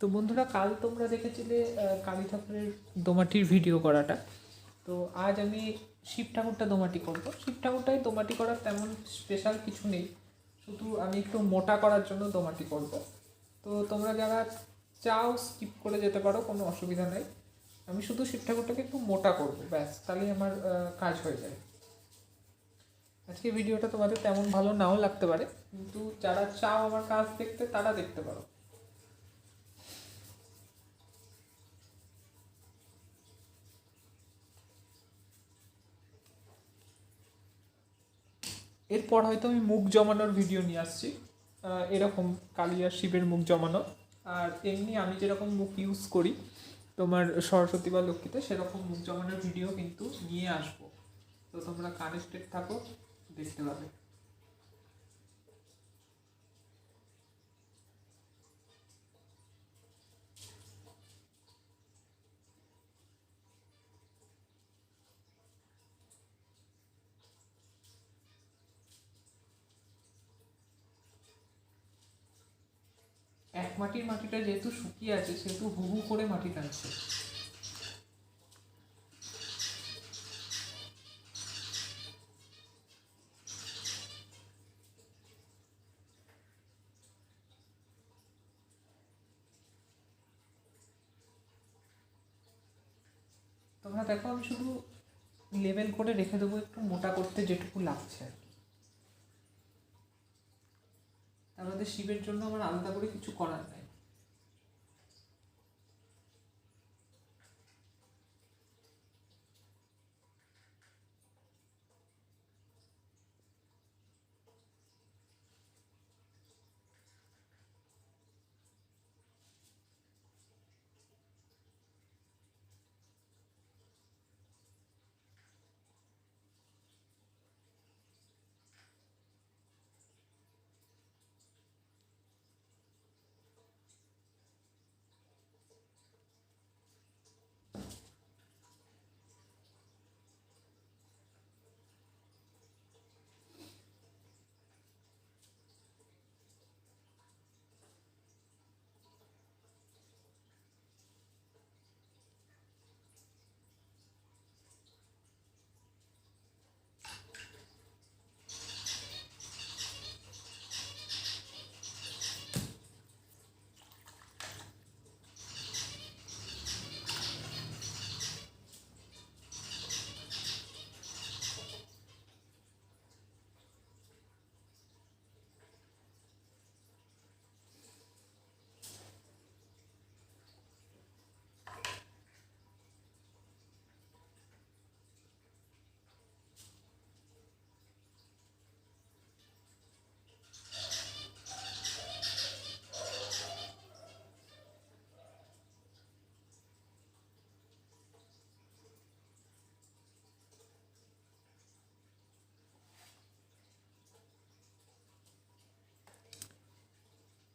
তো বন্ধুরা, কাল তোমরা দেখেছিলে কালী ঠাকুরের দোমাটির ভিডিও করাটা। তো আজ আমি শিব ঠাকুরটা দোমাটি করব। শিব ঠাকুরটাই দোমাটি করার তেমন স্পেশাল কিছু নেই। শুধু আমি একটু মোটা করার জন্য দোমাটি করব। তো তোমরা যারা চাও স্কিপ করে যেতে পারো, কোনো অসুবিধা নেই। আমি শুধু শিব ঠাকুরটাকে একটু মোটা করব, ব্যাস, তাহলেই আমার কাজ হয়ে যায় আজকে ভিডিওটা তোমাদের তেমন ভালো নাও লাগতে পারে, কিন্তু যারা চাও আমার কাজ দেখতে, তারা দেখতে পারো। এরপর হয়তো আমি মুখ জমানোর ভিডিও নিয়ে আসছি। এরকম এরকম কালিয়া শিবের মুখ জমানো। আর এমনি আমি যেরকম মুখ ইউজ করি, তোমার সরস্বতী বা লক্ষ্মীতে সেরকম মুখ জমানোর ভিডিও কিন্তু নিয়ে আসব। তো তোমরা কানেক্টেড থাকো, দেখতে পাবে। মাটির মাটিটা যেহেতু শুকিয়ে আছে, সেহেতু হু হু করে মাটি টানছে তোমরা দেখো, আমি শুধু লেভেল করে রেখে দেবো, একটু মোটা করতে যেটুকু লাগছে আর কি। আমাদের শিবের জন্য আমার আলাদা করে কিছু করার নাই।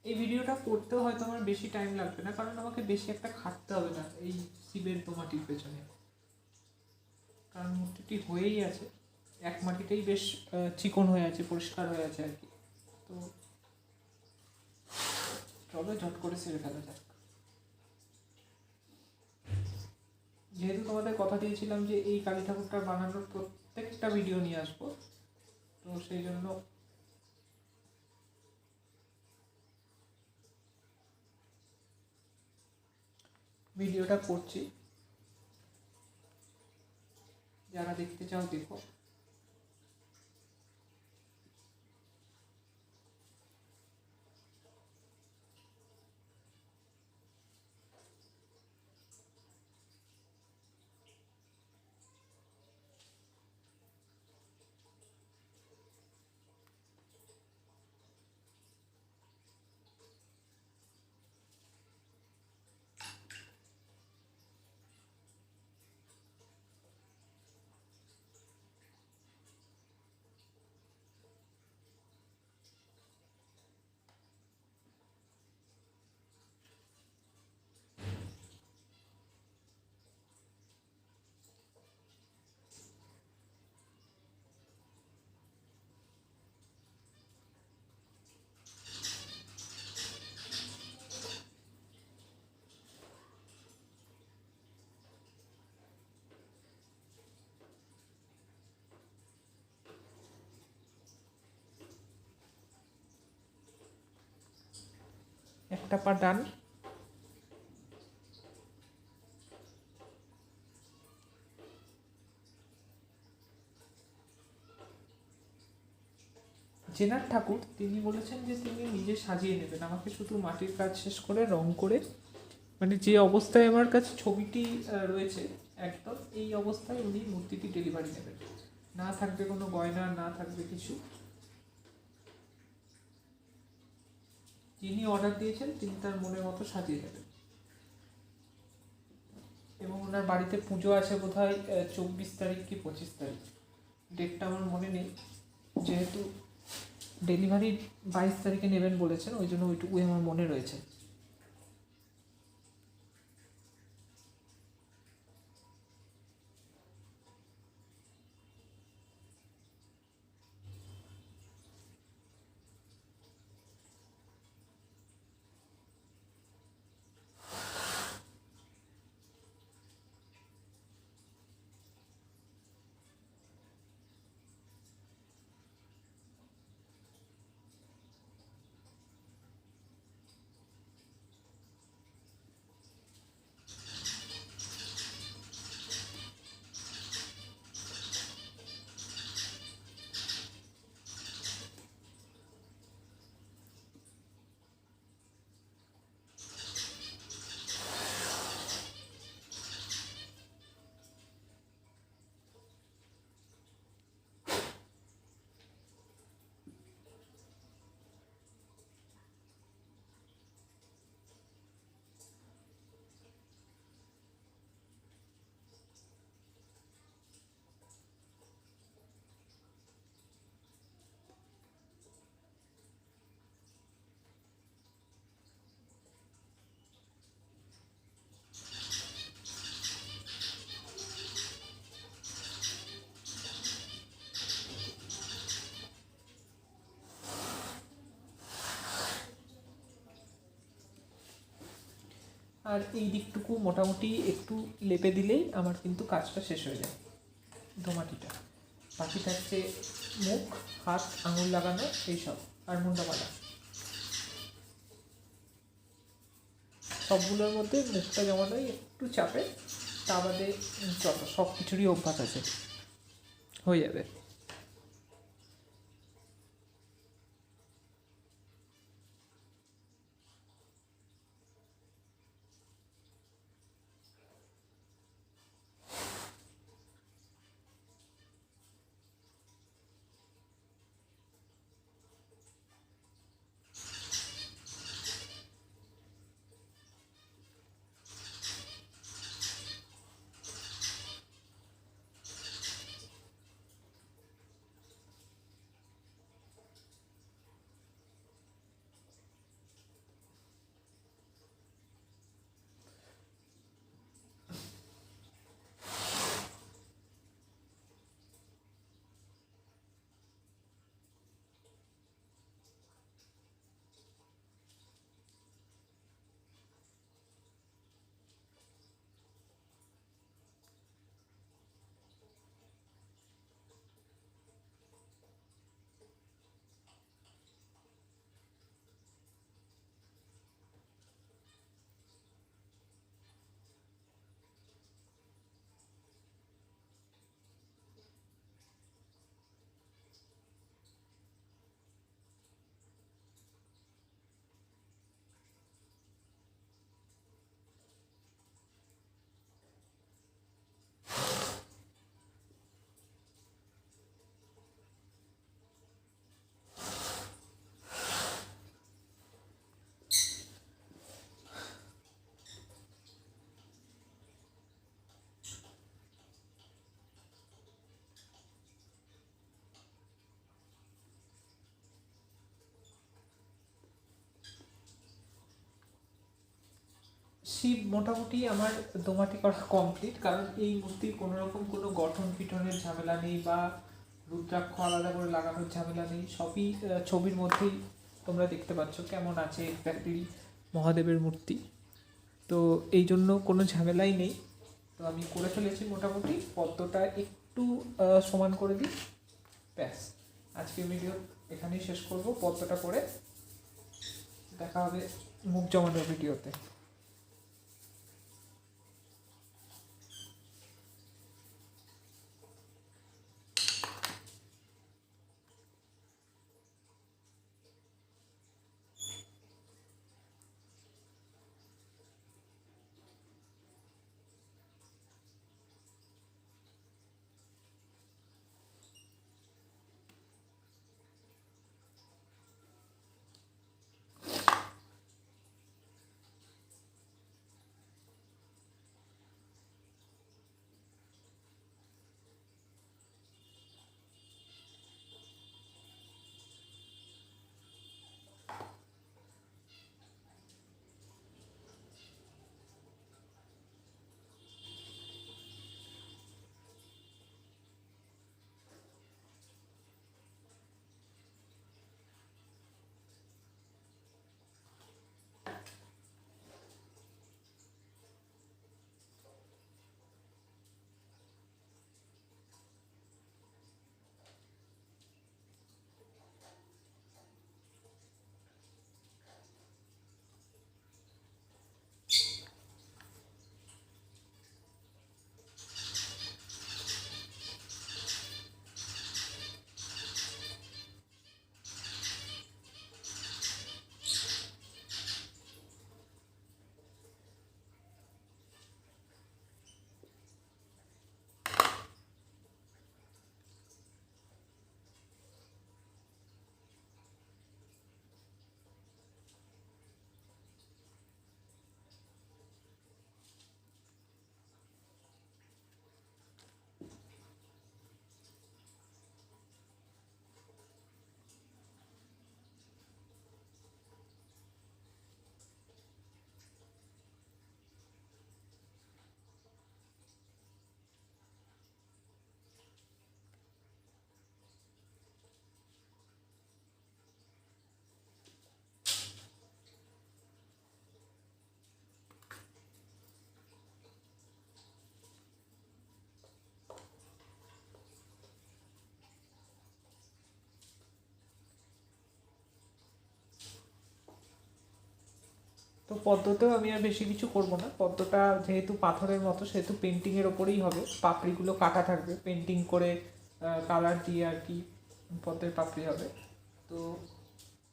এই ভিডিওটা করতেও হয়তো আমার বেশি টাইম লাগবে না, কারণ আমাকে বেশি একটা খাটতে হবে না এই শিবের দোমাটির পেছনে। কারণ মূর্তিটি হয়েই আছে, এক মাটিতেই বেশ চিকন হয়ে আছে, পরিষ্কার হয়ে আছে আর কি। তো চলো, ঝট করে সেরে ফেলা যাক। যেহেতু তোমাদের কথা দিয়েছিলাম যে এই কালী ঠাকুরটা বানানোর প্রত্যেকটা ভিডিও নিয়ে আসব, তো সেই জন্য ভিডিওটা করছি। যারা দেখতে চাও দেখো। একটা পা ডান। জেনার ঠাকুর, তিনি বলেছেন যে তিনি নিজে সাজিয়ে নেবেন। আমাকে শুধু মাটির কাজ শেষ করে, রং করে মানে যে অবস্থায় আমার কাছে ছবিটি রয়েছে, একদম এই অবস্থায় উনি মূর্তিটি ডেলিভারি নেবেন। না থাকবে কোনো গয়না, না থাকবে কিছু। যিনি অর্ডার দিয়েছেন, তিনি তার মনের মতো সাজিয়ে দেবেন। এবং ওনার বাড়িতে পুজো আছে বোধ হয় চব্বিশ তারিখ কি পঁচিশ তারিখ। ডেটটা আমার মনে নেই। যেহেতু ডেলিভারি বাইশ তারিখে নেবেন বলেছেন, ওই জন্য ওইটুকুই আমার মনে রয়েছে। আর এই দিকটুকু মোটামুটি একটু লেপে দিলেই আমার কিন্তু কাজটা শেষ হয়ে যায়। দোমাটিটা বাকি থাকছে মুখ, হাত, আঙুল লাগানো এইসব আর মুন্ডা বাঁধা সবগুলোর মধ্যে মুখটা হয় একটু চাপে, তা বাদে যত সব কিছুরই অভ্যাস আছে। হয়ে যাবে। শিব মোটামুটি আমার দোমাটি করা কমপ্লিট কারণ এই মূর্তির কোনো রকম কোনো গঠন পিঠনের ঝামেলা নেই বা রুদ্রাক্ষ আলাদা করে লাগানোর ঝামেলা নেই, সবই ছবির মধ্যেই তোমরা দেখতে পাচ্ছ কেমন আছে এক্স্যাক্টলি মহাদেবের মূর্তি। তো এই জন্য কোনো ঝামেলাই নেই। তো আমি করে ফেলেছি মোটামুটি, পদ্মটা একটু সমান করে দিই। ব্যাস, আজকে ভিডিও এখানেই শেষ করব, পদ্মটা করে দেখা হবে মুখ জমানোর ভিডিওতে তো পদ্মতেও আমি আর বেশি কিছু করব না। পদ্মটা যেহেতু পাথরের মতো, সেহেতু পেন্টিংয়ের ওপরেই হবে। পাপড়িগুলো কাটা থাকবে পেন্টিং করে কালার দিয়ে আর কি পদ্মের পাপড়ি হবে। তো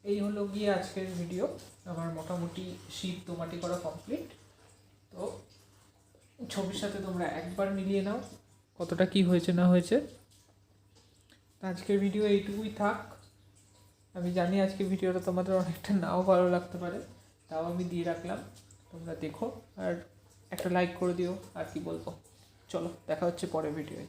এই হলো গিয়ে আজকের ভিডিও আমার মোটামুটি শীত দোমাটি করা কমপ্লিট তো ছবির সাথে তোমরা একবার মিলিয়ে নাও, কতটা কি হয়েছে না হয়েছে। আজকের ভিডিও এইটুকুই থাক। আমি জানি আজকে ভিডিওটা তোমাদের অনেকটা নাও ভালো লাগতে পারে। তাও আমি দিয়ে রাখলাম। তোমরা দেখো আর একটা লাইক করে দিও, আর কি বলব। চলো, দেখা হচ্ছে পরের ভিডিওয়